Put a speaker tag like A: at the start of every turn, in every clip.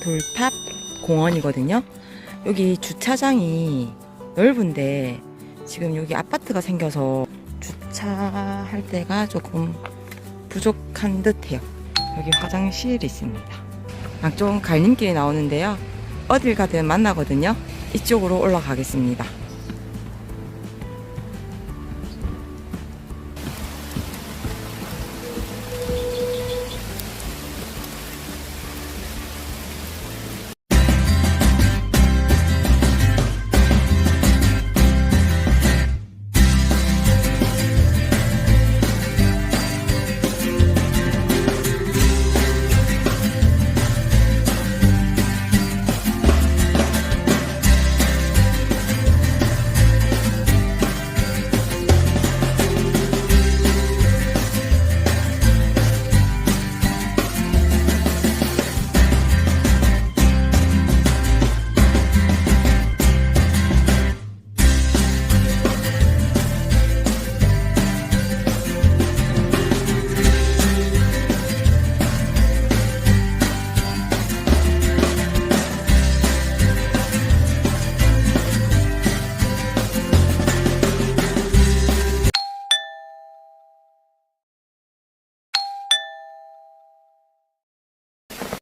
A: 돌탑 공원이거든요. 여기 주차장이 넓은데 지금 여기 아파트가 생겨서 주차할 때가 조금 부족한 듯해요. 여기 화장실이 있습니다. 양쪽 갈림길이 나오는데요. 어딜 가든 만나거든요. 이쪽으로 올라가겠습니다.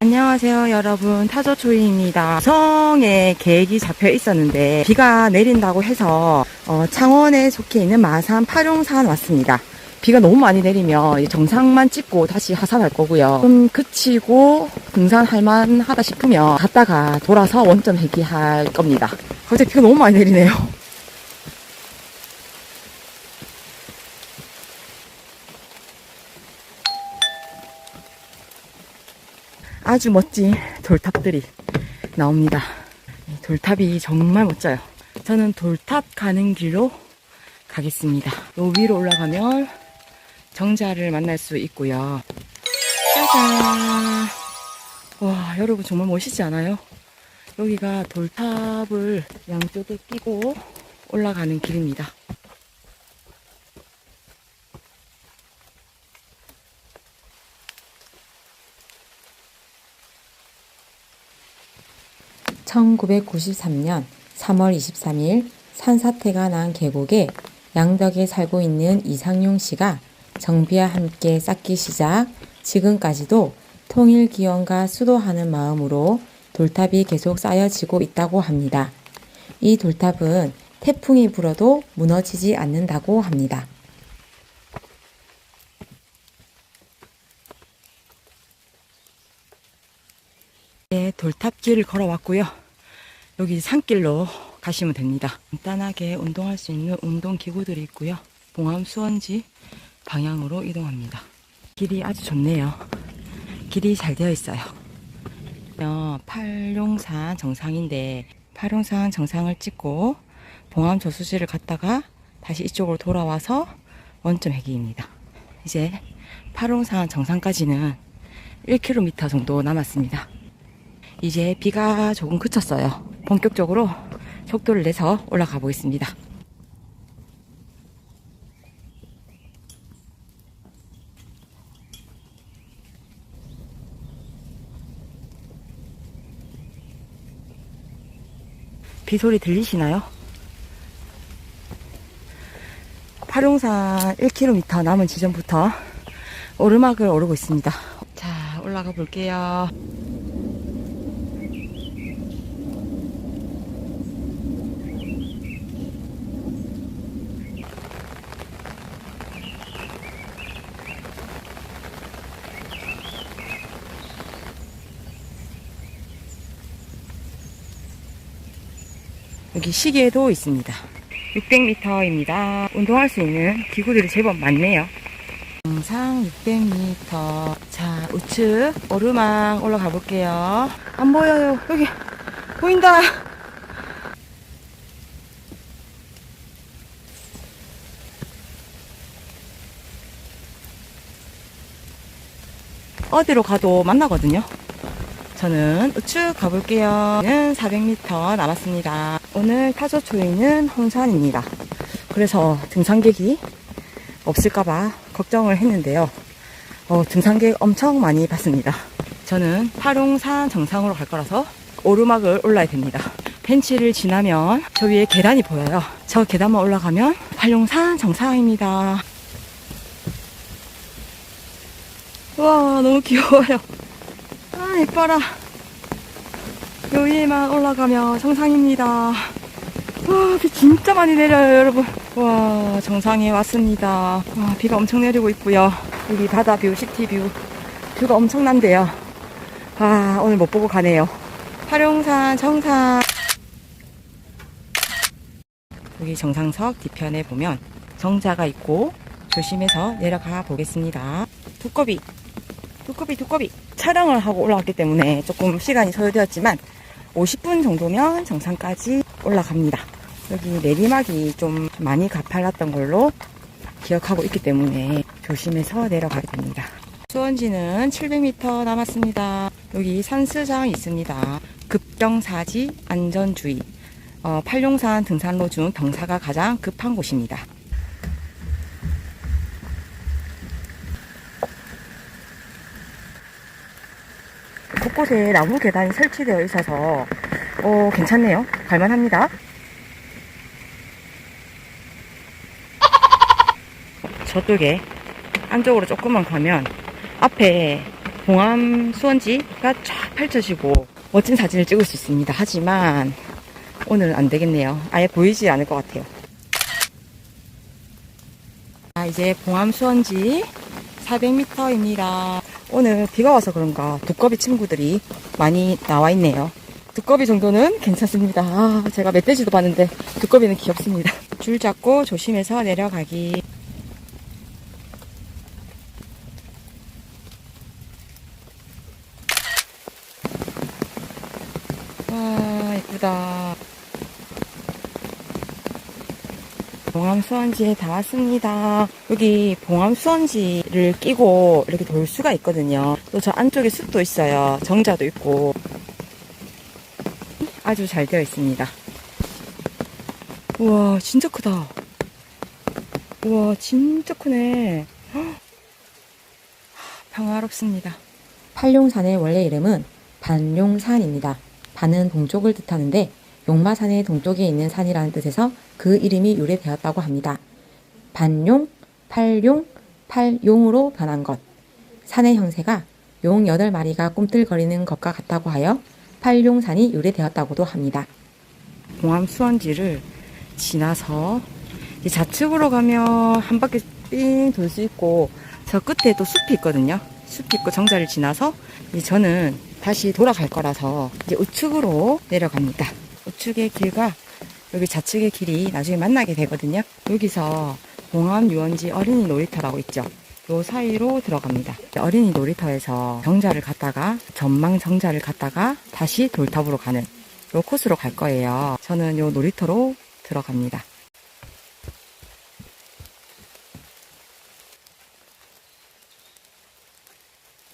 A: 안녕하세요 여러분. 타조초이입니다. 성에 계획이 잡혀 있었는데 비가 내린다고 해서 어, 창원에 속해 있는 마산 파룡산 왔습니다. 비가 너무 많이 내리면 이 정상만 찍고 다시 하산할 거고요. 좀 그치고 등산할 만하다 싶으면 갔다가 돌아서 원점 회귀할 겁니다. 갑자기 비가 너무 많이 내리네요 아주 멋진 돌탑들이 나옵니다. 이 돌탑이 정말 멋져요. 저는 돌탑 가는 길로 가겠습니다. 요 위로 올라가면 정자를 만날 수 있고요. 짜잔! 와, 여러분 정말 멋있지 않아요? 여기가 돌탑을 양쪽에 끼고 올라가는 길입니다.
B: (1993년 3월 23일) 산사태가 난 계곡에 양덕에 살고 있는 이상용 씨가 정비와 함께 쌓기 시작 지금까지도 통일 기원과 수도하는 마음으로 돌탑이 계속 쌓여지고 있다고 합니다. 이 돌탑은 태풍이 불어도 무너지지 않는다고 합니다.
A: 네, 돌탑길을 걸어왔고요. 여기 산길로 가시면 됩니다. 간단하게 운동할 수 있는 운동 기구들이 있고요. 봉암 수원지 방향으로 이동합니다. 길이 아주 좋네요. 길이 잘 되어 있어요. 어, 팔룡산 정상인데 팔룡산 정상을 찍고 봉암 저수지를 갔다가 다시 이쪽으로 돌아와서 원점 회기입니다. 이제 팔룡산 정상까지는 1km 정도 남았습니다. 이제 비가 조금 그쳤어요. 본격적으로 속도를 내서 올라가 보겠습니다. 비 소리 들리시나요? 파룡산 1km 남은 지점부터 오르막을 오르고 있습니다. 자, 올라가 볼게요. 여기 시계도 있습니다. 600m입니다. 운동할 수 있는 기구들이 제법 많네요. 정상 600m. 자, 우측 오르막 올라가 볼게요. 안 보여요. 여기 보인다. 어디로 가도 만나거든요. 저는 우측 가볼게요. 는 400m 남았습니다. 오늘 타조 초이는 홍산입니다. 그래서 등산객이 없을까봐 걱정을 했는데요. 어, 등산객 엄청 많이 봤습니다. 저는 파룡산 정상으로 갈 거라서 오르막을 올라야 됩니다. 벤치를 지나면 저 위에 계단이 보여요. 저 계단만 올라가면 파룡산 정상입니다. 와, 너무 귀여워요. 아. 요 위에만 올라가면 정상입니다. 와, 비 진짜 많이 내려요, 여러분. 와, 정상에 왔습니다. 와, 비가 엄청 내리고 있고요. 여기 바다 뷰, 시티 뷰. 뷰가 엄청난데요. 아, 오늘 못 보고 가네요. 화룡산 정상. 여기 정상석 뒤편에 보면 정자가 있고 조심해서 내려가 보겠습니다. 두꺼비, 두꺼비, 두꺼비. 촬영을 하고 올라왔기 때문에 조금 시간이 소요되었지만 50분 정도면 정상까지 올라갑니다. 여기 내리막이 좀 많이 가팔랐던 걸로 기억하고 있기 때문에 조심해서 내려가야 됩니다. 수원지는 700m 남았습니다. 여기 산스장이 있습니다. 급경사지 안전주의. 어, 팔룡산 등산로 중 경사가 가장 급한 곳입니다. 곳곳에 나무 계단이 설치되어 있어서 어, 괜찮네요. 갈만합니다. 저쪽에 안쪽으로 조금만 가면 앞에 봉암 수원지가 쫙 펼쳐지고 멋진 사진을 찍을 수 있습니다. 하지만 오늘은 안 되겠네요. 아예 보이지 않을 것 같아요. 아, 이제 봉암 수원지 400m입니다. 오늘 비가 와서 그런가 두꺼비 친구들이 많이 나와 있네요. 두꺼비 정도는 괜찮습니다. 아, 제가 멧돼지도 봤는데 두꺼비는 귀엽습니다. 줄 잡고 조심해서 내려가기. 와, 예쁘다. 봉암 수원지에 다 왔습니다. 여기 봉암 수원지를 끼고 이렇게 돌 수가 있거든요. 또 저 안쪽에 숲도 있어요. 정자도 있고. 아주 잘 되어 있습니다. 우와, 진짜 크다. 우와, 진짜 크네. 헉, 평화롭습니다.
B: 팔룡산의 원래 이름은 반룡산입니다. 반은 동쪽을 뜻하는데 용마산의 동쪽에 있는 산이라는 뜻에서 그 이름이 유래되었다고 합니다. 반용, 팔용, 팔용으로 변한 것. 산의 형세가 용 8마리가 꿈틀거리는 것과 같다고 하여 팔룡산이 유래되었다고도 합니다.
A: 봉암 수원지를 지나서 좌측으로 가면 한 바퀴 삥 돌 수 있고 저 끝에 또 숲이 있거든요. 숲이 있고 정자를 지나서 저는 다시 돌아갈 거라서 이제 우측으로 내려갑니다. 우측의 길과 여기 좌측의 길이 나중에 만나게 되거든요. 여기서 봉암 유원지 어린이 놀이터라고 있죠. 요 사이로 들어갑니다. 어린이 놀이터에서 정자를 갔다가 전망 정자를 갔다가 다시 돌탑으로 가는 요 코스로 갈 거예요. 저는 요 놀이터로 들어갑니다.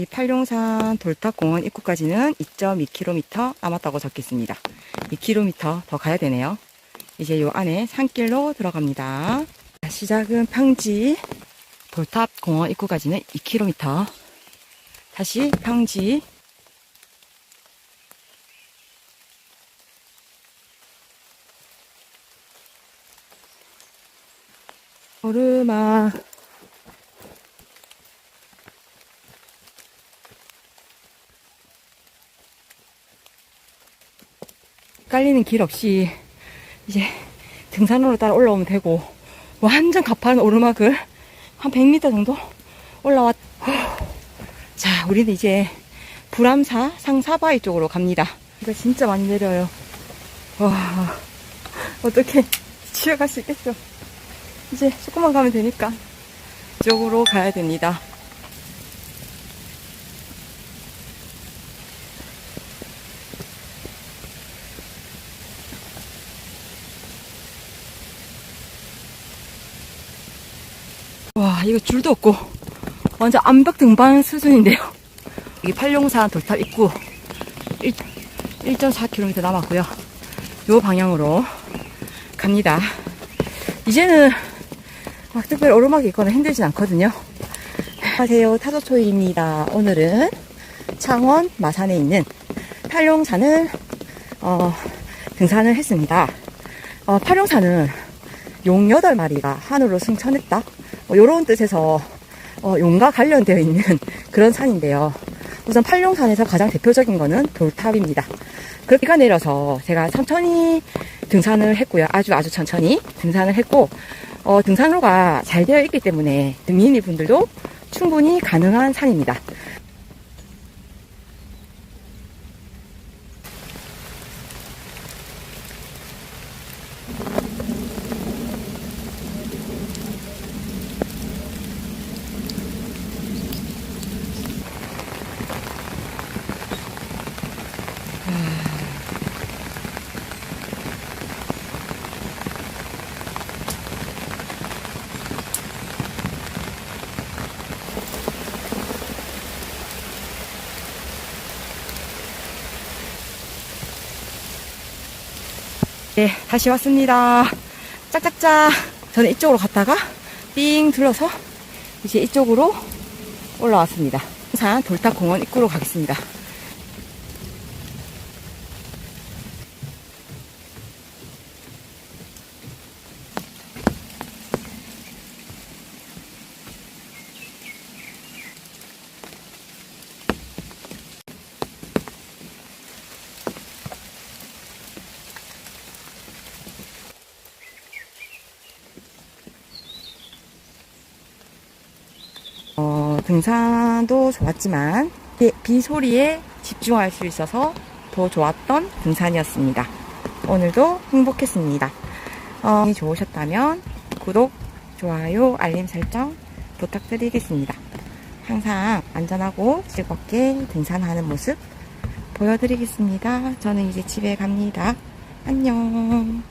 A: 이 팔룡산 돌탑공원 입구까지는 2.2km 남았다고 적겠습니다. 2km 더 가야 되네요. 이제 요 안에 산길로 들어갑니다. 시작은 평지 돌탑공원 입구까지는 2km. 다시 평지 오르막 깔리는 길 없이 이제 등산로로 따라 올라오면 되고 완전 가파른 오르막을 한 100m 정도 올라왔 자 우리는 이제 불암사 상사바위 쪽으로 갑니다. 이거 진짜 많이 내려요. 와 어떻게 치어갈 수 있겠어 이제 조금만 가면 되니까 이쪽으로 가야 됩니다. 와, 이거 줄도 없고 완전 암벽 등반 수준인데요. 여기 팔룡산 돌탑 입구 1, 1.4km 남았고요. 요 방향으로 갑니다. 이제는 막 특별히 오르막이 있거나 힘들진 않거든요. 안녕하세요. 타조초이입니다. 오늘은 창원 마산에 있는 팔룡산을 어, 등산을 했습니다. 어, 팔룡산은 용 8마리가 하늘로 승천했다. 뭐 이런 뜻에서 어, 용과 관련되어 있는 그런 산인데요. 우선 팔룡산에서 가장 대표적인 거는 돌탑입니다. 그 비가 내려서 제가 천천히 등산을 했고요. 아주 아주 천천히 등산을 했고 어, 등산로가 잘 되어 있기 때문에 등인이 분들도 충분히 가능한 산입니다. 네, 다시 왔습니다. 짝짝짝. 저는 이쪽으로 갔다가 삥 둘러서 이제 이쪽으로 올라왔습니다. 산 돌탑공원 입구로 가겠습니다. 어, 등산도 좋았지만 비, 비 소리에 집중할 수 있어서 더 좋았던 등산이었습니다. 오늘도 행복했습니다. 어, 좋으셨다면 구독, 좋아요, 알림 설정 부탁드리겠습니다. 항상 안전하고 즐겁게 등산하는 모습 보여드리겠습니다. 저는 이제 집에 갑니다. 안녕.